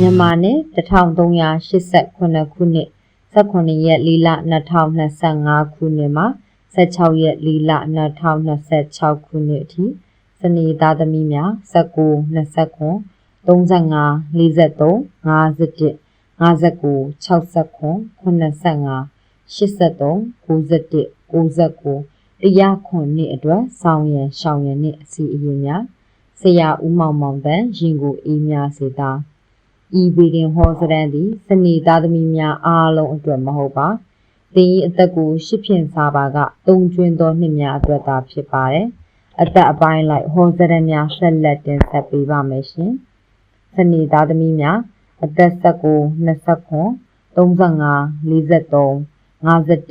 မြန်မာနှစ်1389ခုနှစ်18ရက်4လ2025ခုနှစ်မှာ16ရက်4လ2026ခုနှစ်အထိစနေသားသမီးများ19 29 35 43 51 59 69 85 83 91 99တရားခွန်နှစ်အတွက်ဆောင်းရံရှောင်းရံနှစ်အစီအရင်များဆရာဦးမောင်မောင်တန်ရင်ကိုအေးများစေတာ ဤဗီဒင်ဟောစရန်သည်စနေသားသမီးများအားလုံးအတွက်မဟုတ်ပါသင်၏အသက်ကိုရှစ်ဖြင့်စားပါကတုံကျွင်းသောနှစ်များအတွက်သာဖြစ်ပါတယ်အသက်အပိုင်းလိုက်ဟောစရန်များဆက်လက်တင်ဆက်ပေးပါမယ်ရှင်စနေသားသမီးများအသက်19 29 35 43 51 59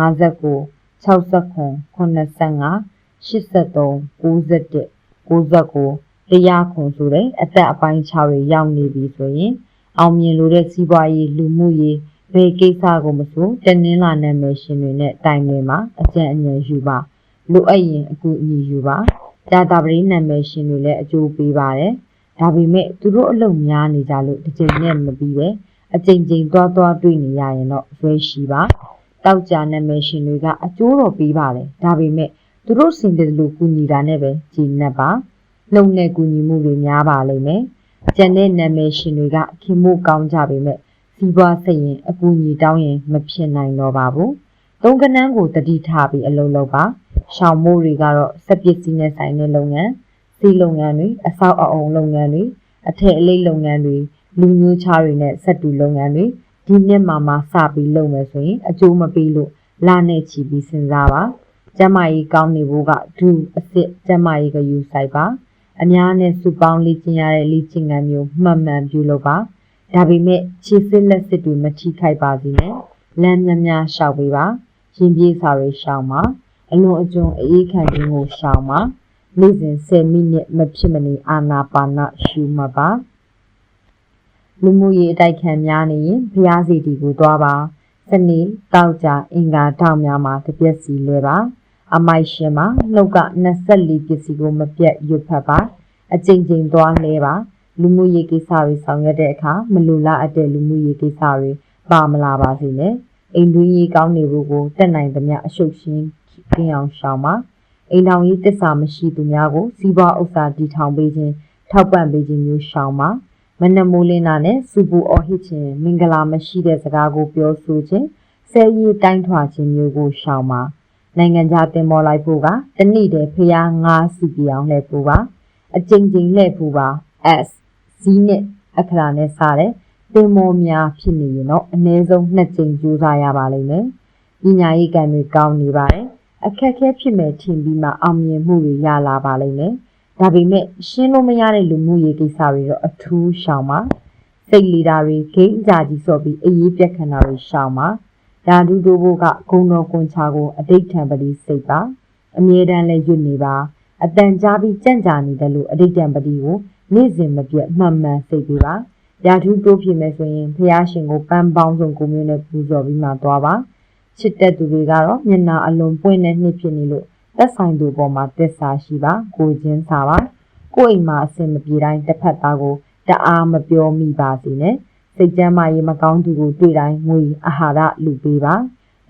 69 85 83 91 99 တရားခွန်ဆိုတဲ့အသက်အပိုင်း6တွေရောက်နေပြီဆိုရင် အောင်မြင်လို့တဲ့စီးပွားရေးလူမှုရေးဘယ်ကိစ္စကိုမဆိုတနင်္လာနာမည်ရှင်တွေနဲ့တိုင်ပင်မှာအကြံအဉာဏ်ယူပါလိုအပ်ရင်အကူအညီယူပါဒါတာပရိနာမည်ရှင်တွေလည်းအကျိုးပေးပါတယ်ဒါပေမဲ့သူတို့အလုပ်များနေကြလို့တစ်ချိန်နဲ့မပြီးပဲအချိန်ချင်းသွားသွားတွေ့နေရရင်တော့ရွှဲရှိပါတောက်ကြနာမည်ရှင်တွေကအကျိုးတော်ပေးပါတယ်ဒါပေမဲ့သူတို့စင်တယ်လို့ကူညီတာနဲ့ပဲကြည်နပ်ပါ လုံနဲ့ကူညီမှုတွေများပါလိမ့်မယ်ကျန်တဲ့နာမည်ရှင်တွေကခင်မို့ကောင်းကြပေမဲ့စီးပွားစိတ်ရင်အကူအညီတောင်းရင်မဖြစ်နိုင်တော့ပါဘူးသုံးကနန်းကိုတတိထားပြီးအလုပ်လုပ်ပါရှောင်မိုးတွေကတော့စက်ပစ္စည်းနဲ့ဆိုင်တဲ့လုပ်ငန်းစီးလုပ်ငန်းတွေအဆောက်အအုံလုပ်ငန်းတွေအထည်အလိပ်လုပ်ငန်းတွေလူမျိုးခြားတွေနဲ့စက်တူလုပ်ငန်းတွေဒီနှစ်မှာမှစပြီးလုပ်မယ်ဆိုရင်အကျိုးမပေးလို့လာနဲ့ချီပြီးစဉ်းစားပါကျမကြီးကောင်းနေဖို့ကဒူအစ်စ်ကျမကြီးကယူဆိုင်ပါ အများနဲ့စုပေါင်းလေ့ကျင့်ရတဲ့လေ့ကျင့်ခန်းမျိုးမှန်မှန်ပြုလုပ်ပါဒါပေမဲ့ခြေစစ်လက်စစ်တွေမထိခိုက်ပါစေနဲ့လမ်းများများရှောက်ပေးပါရင်ပြေးစာတွေရှောင်ပါအလွန်အကျွံအေးခံခြင်းကိုရှောင်ပါနေ့စဉ်10မိနစ်မဖြစ်မနေအာနာပါနရှုမှတ်ပါလူမှုရေးအတိုက်ခံများနေရင်ဘုရားစီတီကိုသွားပါစနေတောက်ကြအင်္ဂါထောက်များမှာတစ်ပြက်စီလွဲပါ အမိုက်ရှင်မှာနှုတ်က24ပစ္စည်းကိုမပြတ်ရွတ်ဖတ်ပါအကြိမ်ကြိမ်သွားလဲပါလူမှုရေးကိစ္စတွေဆောင်ရွက်တဲ့အခါမလူလားအပ်တဲ့လူမှုရေးကိစ္စတွေပါမလာပါစေနဲ့အိမ်တွင်းရေးကောင်းနေဖို့ကိုတက်နိုင်သမျှအရှုပ်ရှင်းကင်းအောင်ရှောင်ပါအိမ်တော်ရေးတစ္ဆာမရှိသူများကိုစီးပွားဥစ္စာတည်ထောင်ပေးခြင်းထောက်ပံ့ပေးခြင်းမျိုးရှောင်ပါမနမိုးလင်းတာနဲ့စူပူအော်ဟစ်ခြင်းမင်္ဂလာမရှိတဲ့စကားကိုပြောဆိုခြင်းဆဲရီတိုင်းထွာခြင်းမျိုးကိုရှောင်ပါ နိုင်ငံခြားတင်ပေါ်လိုက်ဖို့ကတနေ့တည်းဖျားငါးစီပြအောင်လှည့်ဖို့ပါအကြိမ်ကြိမ်လှည့်ဖို့ပါ S ဇီးနဲ့အခရာနဲ့စတဲ့တင်မောများဖြစ်နေရင်တော့အနည်းဆုံးနှစ်ကြိမ်ကြိုးစားရပါလိမ့်မယ်ပညာရေးကံတွေကောင်းနေပါတယ်အခက်အခဲဖြစ်မဲ့ထင်ပြီးမှအောင်မြင်မှုတွေရလာပါလိမ့်မယ်ဒါပေမဲ့ရှင်းလို့မရတဲ့လူမှုရေးကိစ္စတွေတော့အထူးရှောင်ပါစိတ်လီတာတွေဂိမ်းအကြကြီးစော့ပြီးအေးအေးပြက်ခဏတွေရှောင်ပါ ဓာတုတိုးဖို့ကဂုံတော်ကွန်ချာကိုအတိတ်ထံပတိစိတ်ပါအမြဲတမ်းလဲရွတ်နေပါအတန်ကြားပြီးကြံ့ကြာနေတယ်လို့အတိတ်တံပတိကိုနေ့စဉ်မပြတ်မှန်မှန်စိတ်ပေးပါရာထူးတိုးဖြစ်မယ်ဆိုရင်ဖះရှင်ကိုပန်းပေါင်းစုံကိုမျိုးနဲ့ပူဇော်ပြီးမှသွားပါချစ်တဲ့သူတွေကတော့မျက်နာအလွန်ပွင့်တဲ့နှစ်ဖြစ်နေလို့သက်ဆိုင်သူပေါ်မှာသစ္စာရှိပါကိုချင်းစာပါကိုယ့်အိမ်မှာအစင်မပြေတိုင်းတစ်ဖက်သားကိုတအားမပြောမိပါစေနဲ့ စိတ်ကြမ်းမာရေးမကောင်းသူကိုတွေ့တိုင်းငွေအာဟာရလူပေးပါ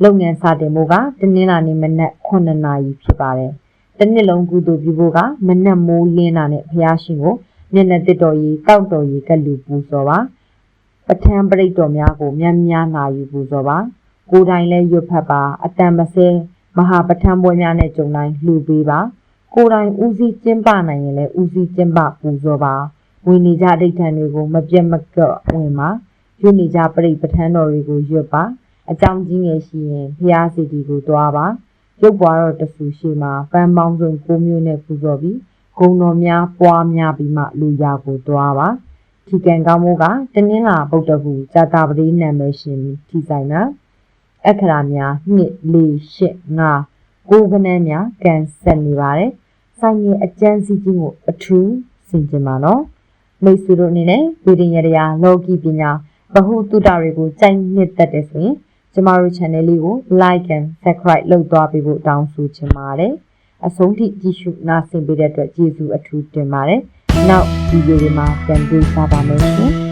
လုပ်ငန်းစတင်ဖို့ကတနင်္လာနေ့မနက်9နာရီဖြစ်ပါတယ်တနစ်လုံးကုသိုလ်ပြုဖို့ကမနက်မိုးလင်းတာနဲ့ဖះရှင်ကိုမျက်နှာတစ်တော်ကြီးတောက်တော်ကြီးကလူပူဇော်ပါပထံပရိတ်တော်များကိုများများနာယူပူဇော်ပါကိုယ်တိုင်လည်းရွတ်ဖတ်ပါအတန်မစဲမဟာပထံပွဲများနဲ့ကြုံတိုင်းလှူပေးပါကိုယ်တိုင်ဦးစီးကျင်းပနိုင်ရင်လည်းဦးစီးကျင်းပပူဇော်ပါ ဝင်နေကြဒိဋ္ဌံတွေကိုမပြတ်မကော့ဝင်ပါရွတ်နေကြပရိပထံတော်တွေကိုရွတ်ပါအကြောင်းကြီးငယ်ရှိရင်ဘုရားစီတီကိုတွားပါရုပ်ပွားတော်တဆူရှိမှာပန်းပေါင်းစုံ၉မျိုးနဲ့ပူဇော်ပြီးဂုံတော်များပွားများပြီးမှလူရာကိုတွားပါထီကန်ကောင်းမိုးကတနင်္လာဗုဒ္ဓဟူဇာတာပတိနာမည်ရှင်ထီဆိုင်နာအခရာများ2 4 8 5ကိုကနန်းများကန်ဆက်နေပါတယ်ဆိုင်ရဲ့အကျန်းစီးကြီးကိုအထူးဆင်ကျင်ပါနော် မိတ်ဆွေတို့အနေနဲ့ဗီဒီယိုရာလောကီပညာဗဟုသုတတွေကိုကြိုက်နှစ်သက်တယ်ဆိုရင်ကျမတို့ channel လေးကို like and subscribe လုပ်သွားပေးဖို့တောင်းဆိုချင်ပါတယ်အဆုံးထိကြည့်ရှုနားဆင်ပေးတဲ့အတွက်ကျေးဇူးအထူးတင်ပါတယ်နောက်ဗီဒီယိုတွေမှာပြန်တွေ့ကြပါမယ်ရှင်